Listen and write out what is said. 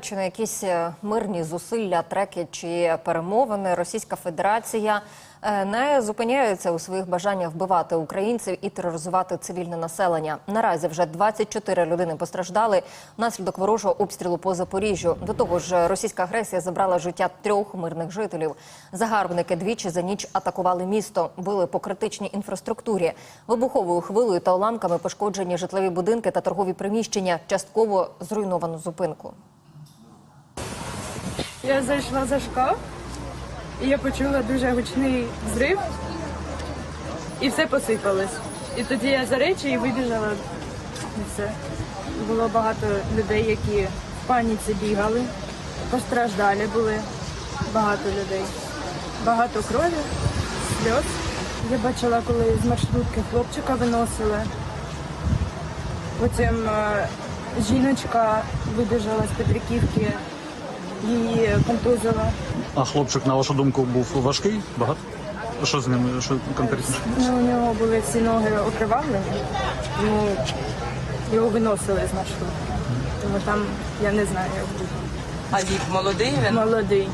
Чи на якісь е, мирні зусилля, треки чи перемовини Російська Федерація е, не зупиняється у своїх бажаннях вбивати українців і тероризувати цивільне населення. Наразі вже 24 людини постраждали внаслідок ворожого обстрілу по Запоріжжю. До того ж, російська агресія забрала життя трьох мирних жителів. Загарбники двічі за ніч атакували місто, били по критичній інфраструктурі. Вибуховою хвилею та уламками пошкоджені житлові будинки та торгові приміщення, частково зруйновано зупинку. Я зайшла за шкаф, і я почула дуже гучний зрив, і все посипалось. І тоді я за речі і вибіжала. І все. Було багато людей, які в паніці бігали, постраждалі були багато людей. Багато крові, сльоз. Я бачила, коли з маршрутки хлопчика виносили. Потім е, жіночка вибіжала з Петриківки, її контузило. А хлопчик, на вашу думку, був важкий? Багато? Що з ним? Що конкретно? Ну, у нього були всі ноги окривавлені, тому його виносили з. Тому там я не знаю, як буде. А вік молодий він? Молодий.